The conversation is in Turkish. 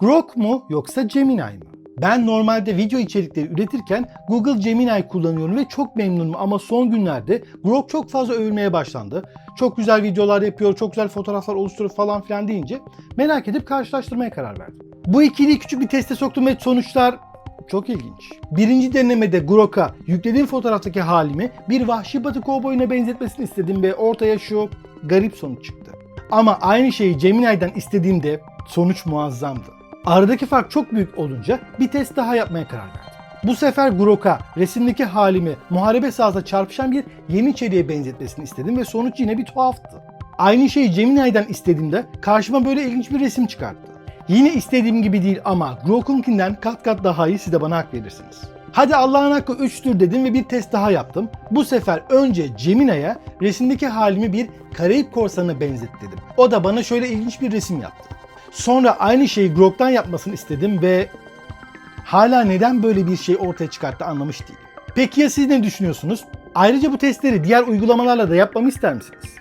Grok mu yoksa Gemini mi? Ben normalde video içerikleri üretirken Google Gemini kullanıyorum ve çok memnunum ama son günlerde Grok çok fazla övülmeye başlandı. Çok güzel videolar yapıyor, çok güzel fotoğraflar oluşturuyor falan filan deyince merak edip karşılaştırmaya karar verdim. Bu ikiliyi küçük bir teste soktum ve sonuçlar çok ilginç. Birinci denemede Grok'a yüklediğim fotoğraftaki halimi bir vahşi batı kovboyuna benzetmesini istedim ve ortaya şu garip sonuç çıktı. Ama aynı şeyi Gemini'den istediğimde sonuç muazzamdı. Aradaki fark çok büyük olunca bir test daha yapmaya karar verdim. Bu sefer Grok'a resimdeki halimi muharebe sahasında çarpışan bir Yeniçeri'ye benzetmesini istedim ve sonuç yine bir tuhaftı. Aynı şeyi Gemini'den istediğimde karşıma böyle ilginç bir resim çıkarttı. Yine istediğim gibi değil ama Grok'unkinden kat kat daha iyi siz de bana hak verirsiniz. Hadi Allah'ın hakkı 3'tür dedim ve bir test daha yaptım. Bu sefer önce Gemini'ye resimdeki halimi bir Karayip korsanına benzet dedim. O da bana şöyle ilginç bir resim yaptı. Sonra aynı şeyi Grok'tan yapmasını istedim ve hala neden böyle bir şey ortaya çıkarttı anlamış değilim. Peki ya siz ne düşünüyorsunuz? Ayrıca bu testleri diğer uygulamalarla da yapmamı ister misiniz?